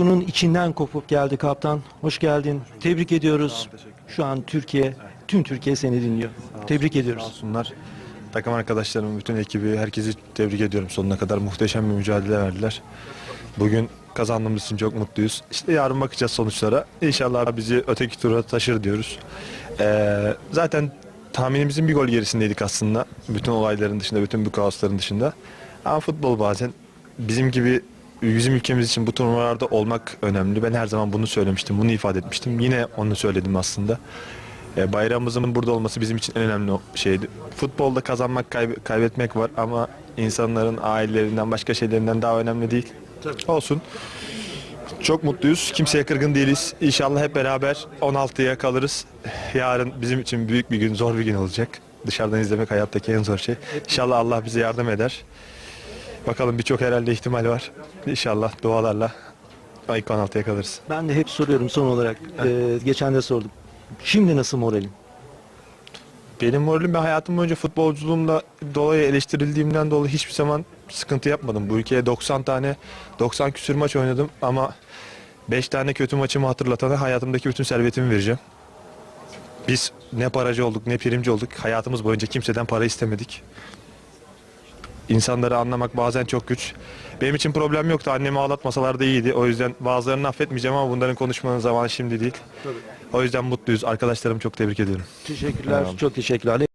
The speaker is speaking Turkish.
Coşkunun içinden kopup geldi kaptan. Hoş geldin. Tebrik ediyoruz. Şu an Türkiye, tüm Türkiye seni dinliyor. Tebrik ediyoruz. olsunlar. Takım arkadaşlarımı, bütün ekibi, herkesi tebrik ediyorum sonuna kadar. Muhteşem bir mücadele verdiler. Bugün kazandığımız için çok mutluyuz. İşte yarın bakacağız sonuçlara. İnşallah bizi öteki tura taşır diyoruz. Ee, zaten tahminimizin bir gol gerisindeydik aslında. Bütün olayların dışında, bütün bu kaosların dışında. Ama futbol bazen bizim gibi bizim ülkemiz için bu turnuvalarda olmak önemli. Ben her zaman bunu söylemiştim, bunu ifade etmiştim. Yine onu söyledim aslında. E, bayrağımızın burada olması bizim için en önemli şeydi. Futbolda kazanmak, kayb- kaybetmek var ama insanların ailelerinden, başka şeylerinden daha önemli değil. Olsun. Çok mutluyuz. Kimseye kırgın değiliz. İnşallah hep beraber 16'ya kalırız. Yarın bizim için büyük bir gün, zor bir gün olacak. Dışarıdan izlemek hayattaki en zor şey. İnşallah Allah bize yardım eder. Bakalım birçok herhalde ihtimal var. İnşallah dualarla ilk 16'ya kalırız. Ben de hep soruyorum son olarak. Ee, geçen de sordum. Şimdi nasıl moralin? Benim moralim ben hayatım boyunca futbolculuğumla dolayı eleştirildiğimden dolayı hiçbir zaman sıkıntı yapmadım. Bu ülkeye 90 tane 90 küsür maç oynadım ama 5 tane kötü maçımı hatırlatana hayatımdaki bütün servetimi vereceğim. Biz ne paracı olduk ne primci olduk. Hayatımız boyunca kimseden para istemedik. İnsanları anlamak bazen çok güç. Benim için problem yoktu. Annemi ağlatmasalar da iyiydi. O yüzden bazılarını affetmeyeceğim ama bunların konuşmanın zamanı şimdi değil. O yüzden mutluyuz. Arkadaşlarımı çok tebrik ediyorum. Teşekkürler. Çok teşekkürler.